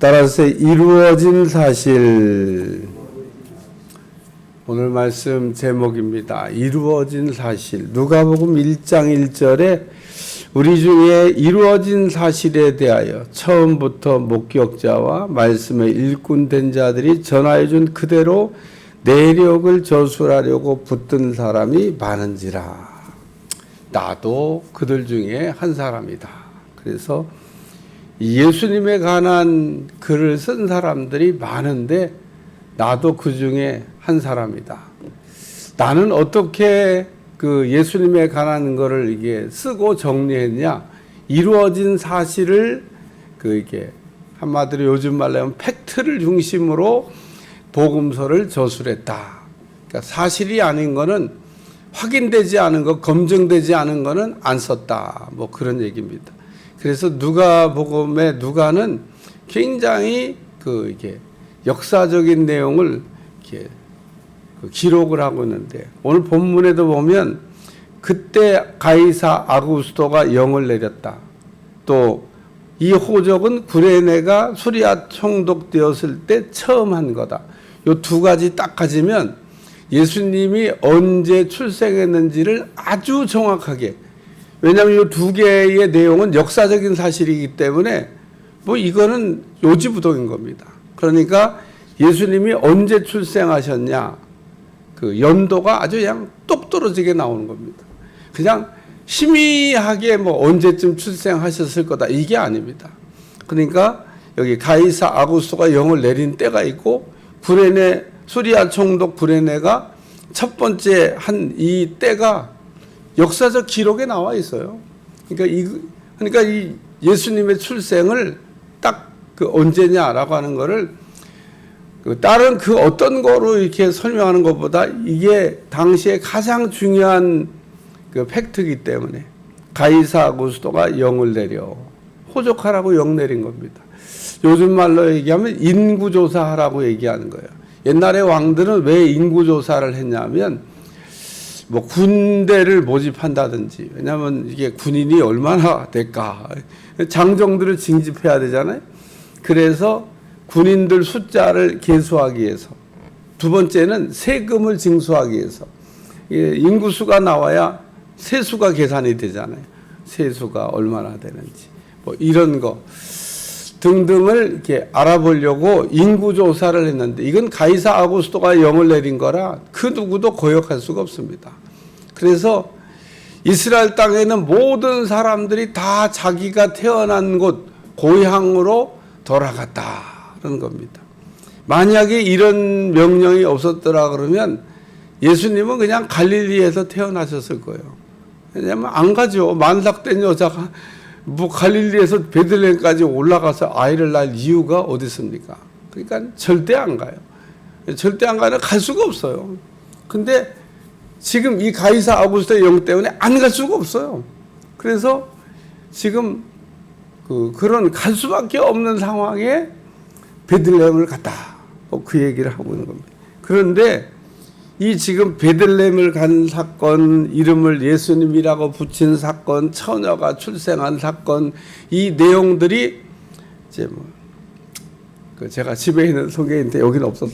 따라서 이루어진 사실 오늘 말씀 제목입니다. 이루어진 사실 누가복음 1장 1절에 우리 중에 이루어진 사실에 대하여 처음부터 목격자와 말씀의 일꾼 된 자들이 전하여 준 그대로 내력을 저술하려고 붙든 사람이 많은지라 나도 그들 중에 한 사람이다. 그래서 예수님에 관한 글을 쓴 사람들이 많은데 나도 그 중에 한 사람이다. 나는 어떻게 그 예수님에 관한 거를 이게 쓰고 정리했냐? 이루어진 사실을 그 이게 한마디로 요즘 말로 하면 팩트를 중심으로 복음서를 저술했다. 그러니까 사실이 아닌 거는 확인되지 않은 거, 검증되지 않은 거는 안 썼다. 뭐 그런 얘기입니다. 그래서 누가복음의 누가는 굉장히 그 이게 역사적인 내용을 이렇게 그 기록을 하고 있는데 오늘 본문에도 보면 그때 가이사 아구스토가 영을 내렸다. 또 이 호적은 구레네가 수리아 총독되었을 때 처음 한 거다. 요 두 가지 딱 가지면 예수님이 언제 출생했는지를 아주 정확하게 왜냐하면 이 두 개의 내용은 역사적인 사실이기 때문에 뭐 이거는 요지부동인 겁니다. 그러니까 예수님이 언제 출생하셨냐 그 연도가 아주 그냥 똑 떨어지게 나오는 겁니다. 그냥 희미하게 뭐 언제쯤 출생하셨을 거다 이게 아닙니다. 그러니까 여기 가이사 아구스토가 영을 내린 때가 있고 구레네 수리아 총독 구레네가 첫 번째 한 이 때가 역사적 기록에 나와 있어요. 그러니까 이 그러니까 이 예수님의 출생을 딱 그 언제냐라고 하는 거를 그 다른 그 어떤 거로 이렇게 설명하는 것보다 이게 당시에 가장 중요한 그 팩트이기 때문에 가이사 고스도가 영을 내려 호족하라고 영 내린 겁니다. 요즘 말로 얘기하면 인구조사하라고 얘기하는 거예요. 옛날에 왕들은 왜 인구조사를 했냐면 뭐 군대를 모집한다든지 왜냐하면 이게 군인이 얼마나 될까 장정들을 징집해야 되잖아요. 그래서 군인들 숫자를 계수하기 위해서 두 번째는 세금을 징수하기 위해서 인구수가 나와야 세수가 계산이 되잖아요. 세수가 얼마나 되는지 뭐 이런 거 등등을 이렇게 알아보려고 인구 조사를 했는데 이건 가이사 아구스토가 영을 내린 거라 그 누구도 거역할 수가 없습니다. 그래서 이스라엘 땅에는 모든 사람들이 다 자기가 태어난 곳 고향으로 돌아갔다는 겁니다. 만약에 이런 명령이 없었더라 그러면 예수님은 그냥 갈릴리에서 태어나셨을 거예요. 왜냐하면 안 가죠. 만삭된 여자가 뭐 갈릴리에서 베들레헴까지 올라가서 아이를 낳을 이유가 어디 있습니까? 그러니까 절대 안 가요. 절대 안 가는 갈 수가 없어요. 근데 지금 이 가이사 아구스토의 영 때문에 안 갈 수가 없어요. 그래서 지금 그 그런 갈 수밖에 없는 상황에 베들레헴을 갔다. 뭐 그 얘기를 하고 있는 겁니다. 그런데 이 지금 베들렘을 간 사건, 이름을 예수님이라고 붙인 사건, 처녀가 출생한 사건, 이 내용들이 이제 뭐, 그 제가 집에 있는 성경인데 여기는 없었어.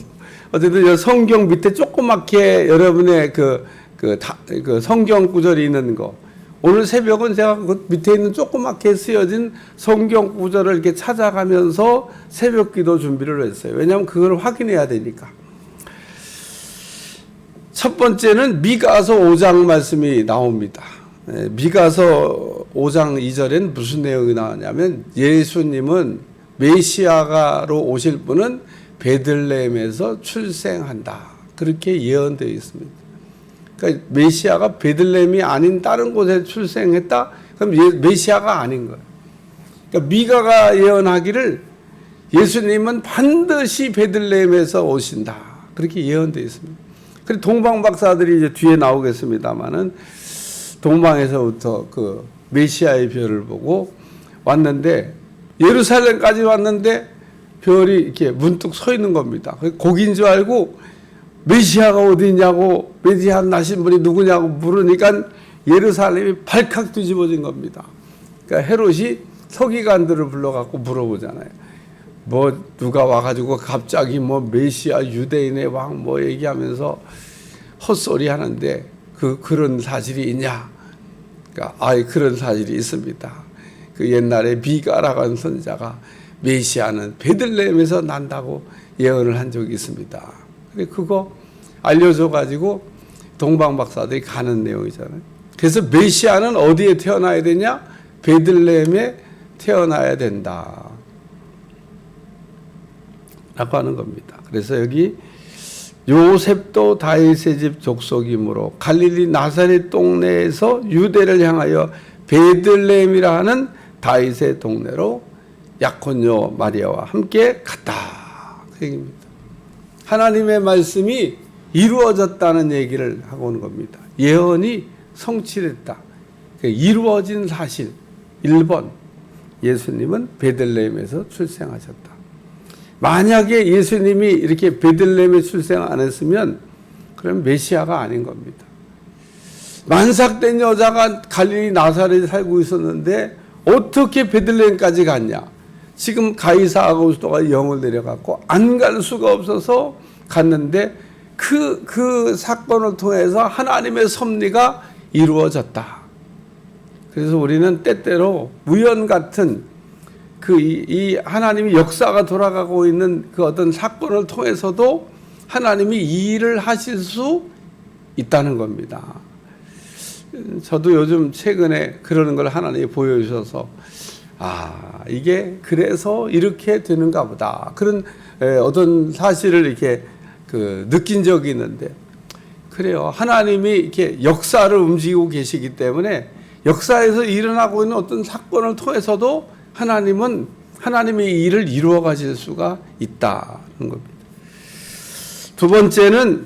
어쨌든 성경 밑에 조그맣게 여러분의 그, 그, 다, 그 성경 구절이 있는 거. 오늘 새벽은 제가 그 밑에 있는 조그맣게 쓰여진 성경 구절을 이렇게 찾아가면서 새벽 기도 준비를 했어요. 왜냐하면 그걸 확인해야 되니까. 첫 번째는 미가서 5장 말씀이 나옵니다. 네, 미가서 5장 2절엔 무슨 내용이 나오냐면 예수님은 메시아가로 오실 분은 베들레헴에서 출생한다. 그렇게 예언되어 있습니다. 그러니까 메시아가 베들레헴이 아닌 다른 곳에 출생했다? 그럼 메시아가 아닌 거예요. 그러니까 미가가 예언하기를 예수님은 반드시 베들레헴에서 오신다. 그렇게 예언되어 있습니다. 그리고 동방 박사들이 이제 뒤에 나오겠습니다만은 동방에서부터 그 메시아의 별을 보고 왔는데 예루살렘까지 왔는데 별이 이렇게 문득 서 있는 겁니다. 고기인 줄 알고 메시아가 어디 있냐고 메시아 나신 분이 누구냐고 물으니까 예루살렘이 발칵 뒤집어진 겁니다. 그러니까 헤롯이 서기관들을 불러갖고 물어보잖아요. 뭐 누가 와가지고 갑자기 뭐 메시아 유대인의 왕 뭐 얘기하면서 헛소리 하는데 그 그런 사실이 있냐? 그러니까 아이 그런 사실이 있습니다. 그 옛날에 비가라고 하는 선자가 메시아는 베들레헴에서 난다고 예언을 한 적이 있습니다. 근데 그거 알려줘 가지고 동방 박사들이 가는 내용이잖아요. 그래서 메시아는 어디에 태어나야 되냐? 베들레헴에 태어나야 된다. 라고 하는 겁니다. 그래서 여기 요셉도 다윗의 집 족속이므로 갈릴리 나사렛 동네에서 유대를 향하여 베들레헴이라 하는 다윗의 동네로 약혼녀 마리아와 함께 갔다. 그 얘기입니다. 하나님의 말씀이 이루어졌다는 얘기를 하고 오는 겁니다. 예언이 성취됐다. 그 이루어진 사실. 1번. 예수님은 베들레헴에서 출생하셨다. 만약에 예수님이 이렇게 베들레헴에 출생 안 했으면 그럼 메시아가 아닌 겁니다. 만삭된 여자가 갈릴리 나사렛에 살고 있었는데 어떻게 베들레헴까지 갔냐? 지금 가이사 아고스토가 영을 내려갖고 안 갈 수가 없어서 갔는데 그, 그 사건을 통해서 하나님의 섭리가 이루어졌다. 그래서 우리는 때때로 우연 같은 그 이 하나님의 역사가 돌아가고 있는 그 어떤 사건을 통해서도 하나님이 이 일을 하실 수 있다는 겁니다. 저도 요즘 최근에 그러는 걸 하나님이 보여주셔서 아 이게 그래서 이렇게 되는가 보다 그런 어떤 사실을 이렇게 그 느낀 적이 있는데 그래요 하나님이 이렇게 역사를 움직이고 계시기 때문에 역사에서 일어나고 있는 어떤 사건을 통해서도 하나님은 하나님의 일을 이루어 가실 수가 있다는 겁니다. 두 번째는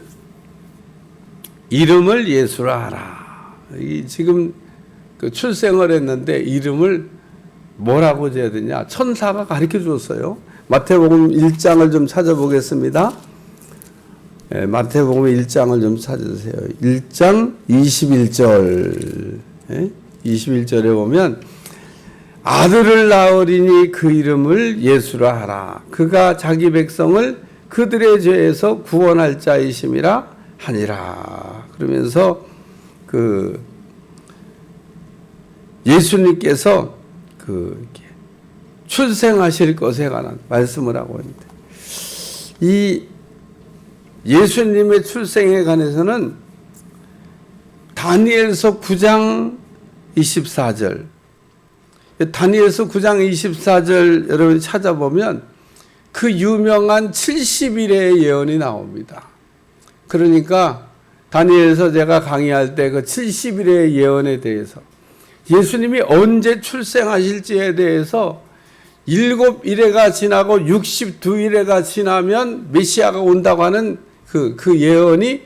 이름을 예수라 하라. 이 지금 그 출생을 했는데 이름을 뭐라고 지어야 되냐? 천사가 가르쳐 줬어요. 마태복음 1장을 좀 찾아보겠습니다. 예, 마태복음 1장을 좀 찾으세요. 1장 21절. 예? 21절에 보면 아들을 낳으리니 그 이름을 예수라 하라. 그가 자기 백성을 그들의 죄에서 구원할 자이심이라 하니라. 그러면서 그 예수님께서 그 출생하실 것에 관한 말씀을 하고 있는데 이 예수님의 출생에 관해서는 다니엘서 9장 24절 다니엘서 9장 24절 여러분 찾아보면 그 유명한 70일의 예언이 나옵니다. 그러니까 다니엘서 제가 강의할 때 그 70일의 예언에 대해서 예수님이 언제 출생하실지에 대해서 일곱 일회가 지나고 62일회가 지나면 메시아가 온다고 하는 그, 그 예언이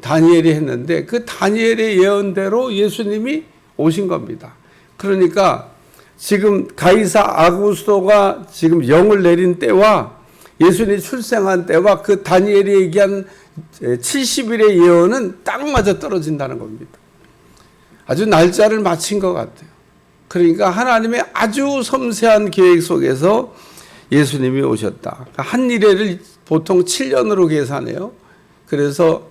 다니엘이 했는데 그 다니엘의 예언대로 예수님이 오신 겁니다. 그러니까 지금 가이사 아구스토가 지금 영을 내린 때와 예수님이 출생한 때와 그 다니엘이 얘기한 70일의 예언은 딱 맞아 떨어진다는 겁니다. 아주 날짜를 맞춘 것 같아요. 그러니까 하나님의 아주 섬세한 계획 속에서 예수님이 오셨다. 그러니까 한 일회를 보통 7년으로 계산해요. 그래서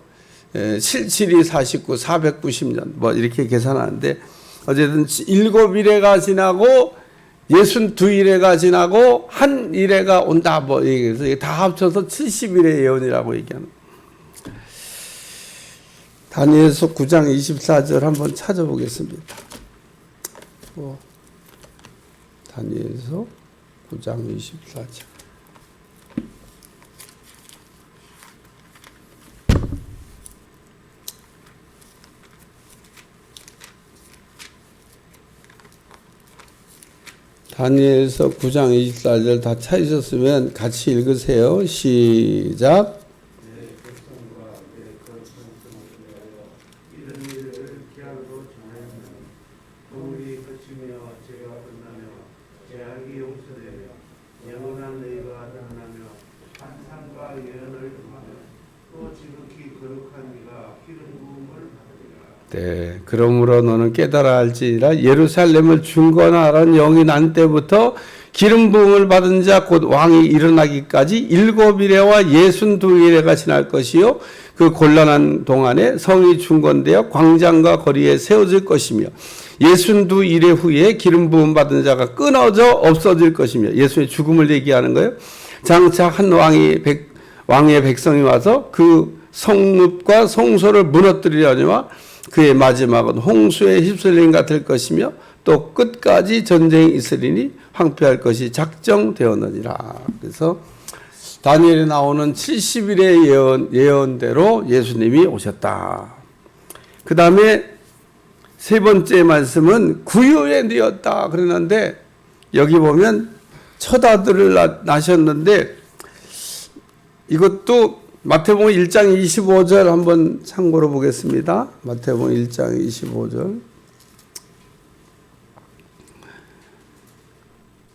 7, 7이 49, 490년 뭐 이렇게 계산하는데 어쨌든 일곱 일회가 지나고 예순 두 일회가 지나고 한 일회가 온다 뭐 얘기해서 다 합쳐서 70일의 예언이라고 얘기하는. 다니엘서 9장 24절 한번 찾아보겠습니다. 뭐 다니엘서 9장 24절. 다니엘서 9장 24절 다 찾으셨으면 같이 읽으세요. 시작. 네, 그러므로 너는 깨달아 알지니라. 예루살렘을 중건하라는 영이 난 때부터 기름 부음을 받은 자 곧 왕이 일어나기까지 일곱 일에와 예순 두 일에가 지날 것이요. 그 곤란한 동안에 성이 중건되어 광장과 거리에 세워질 것이며 예순 두 일에 후에 기름 부음 받은 자가 끊어져 없어질 것이며 예수의 죽음을 얘기하는 거예요. 장차 한 왕이 백, 왕의 백성이 와서 그 성읍과 성소를 무너뜨리려니와 그의 마지막은 홍수에 휩쓸린 같을 것이며 또 끝까지 전쟁이 있으리니 황폐할 것이 작정되었느니라. 그래서 다니엘에 나오는 70일의 예언, 예언대로 예수님이 오셨다. 그 다음에 세 번째 말씀은 구유에 되었다. 그러는데 여기 보면 첫 아들을 낳- 낳으셨는데 이것도 마태복음 1장 25절 한번 참고로 보겠습니다. 마태복음 1장 25절.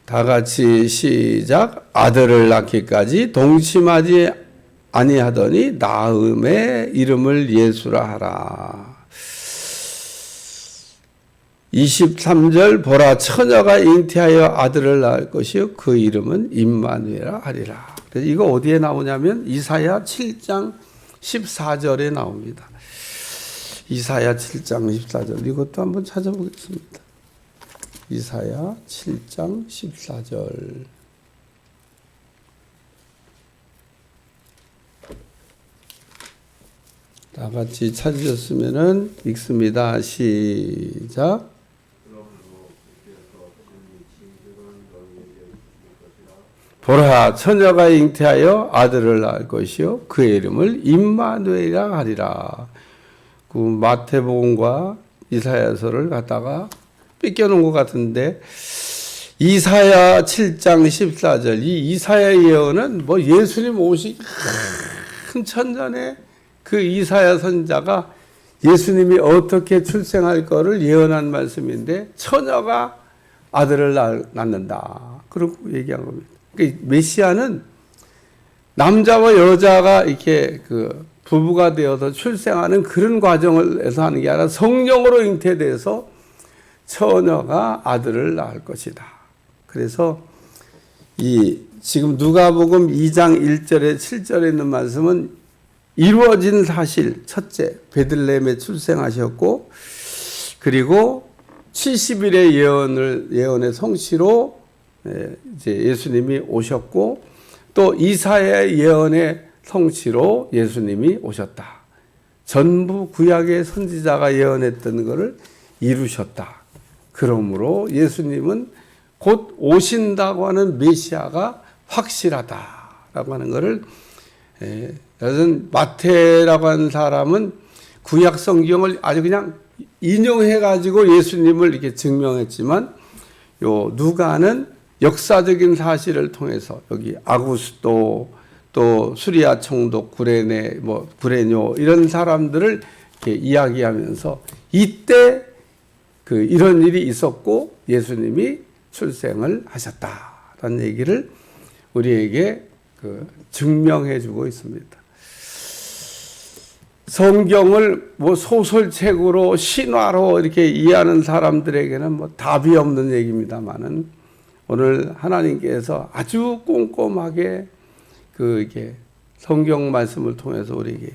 다 같이 시작. 아들을 낳기까지 동침하지 아니하더니 나음의 이름을 예수라 하라. 23절 보라 처녀가 잉태하여 아들을 낳을 것이요 그 이름은 임마누엘라 하리라. 이거 어디에 나오냐면 이사야 7장 14절에 나옵니다. 이사야 7장 14절 이것도 한번 찾아보겠습니다. 이사야 7장 14절 다 같이 찾으셨으면은 읽습니다. 시작. 보라 처녀가 잉태하여 아들을 낳을 것이요 그의 이름을 임마누엘이라 하리라. 그 마태복음과 이사야서를 갖다가 뺏겨놓은 것 같은데 이사야 7장 14절 이 이사야 예언은 뭐 예수님 오시 큰 천전에 그 이사야 선자가 예수님이 어떻게 출생할 거를 예언한 말씀인데 처녀가 아들을 낳- 낳는다. 그렇게 얘기한 겁니다. 그러니까 메시아는 남자와 여자가 이렇게 그 부부가 되어서 출생하는 그런 과정을 해서 하는 게 아니라 성령으로 잉태돼서 처녀가 아들을 낳을 것이다. 그래서 이 지금 누가복음 2장 1절에 7절에 있는 말씀은 이루어진 사실 첫째 베들레헴에 출생하셨고 그리고 70일의 예언을 예언의 성취로 예, 이제 예수님이 오셨고 또 이사야의 예언의 성취로 예수님이 오셨다. 전부 구약의 선지자가 예언했던 것을 이루셨다. 그러므로 예수님은 곧 오신다고 하는 메시아가 확실하다라고 하는 것을 예, 여튼 마태라고 하는 사람은 구약 성경을 아주 그냥 인용해 가지고 예수님을 이렇게 증명했지만 요 누가는 역사적인 사실을 통해서 여기 아구스도 또 수리아 총독 구레네 뭐 구레뇨 이런 사람들을 이렇게 이야기하면서 이때 그 이런 일이 있었고 예수님이 출생을 하셨다라는 얘기를 우리에게 그 증명해 주고 있습니다. 성경을 뭐 소설책으로 신화로 이렇게 이해하는 사람들에게는 뭐 답이 없는 얘기입니다만은 오늘 하나님께서 아주 꼼꼼하게 그 이게 성경 말씀을 통해서 우리에게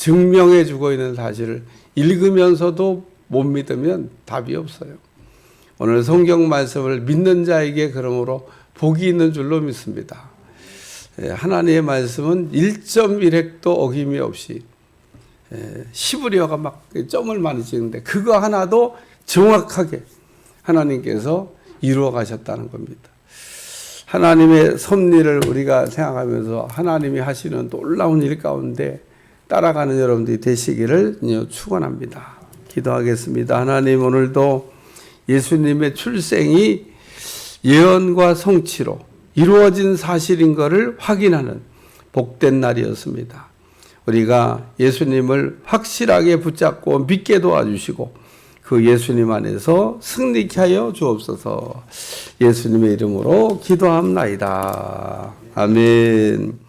증명해 주고 있는 사실을 읽으면서도 못 믿으면 답이 없어요. 오늘 성경 말씀을 믿는 자에게 그러므로 복이 있는 줄로 믿습니다. 예, 하나님의 말씀은 1.1획도 어김이 없이 예, 시브리어가 막 점을 많이 찍는데 그거 하나도 정확하게 하나님께서 이루어 가셨다는 겁니다. 하나님의 섭리를 우리가 생각하면서 하나님이 하시는 놀라운 일 가운데 따라가는 여러분들이 되시기를 축원합니다. 기도하겠습니다. 하나님 오늘도 예수님의 출생이 예언과 성취로 이루어진 사실인 것을 확인하는 복된 날이었습니다. 우리가 예수님을 확실하게 붙잡고 믿게 도와주시고 그 예수님 안에서 승리케 하여 주옵소서 예수님의 이름으로 기도합나이다. 아멘.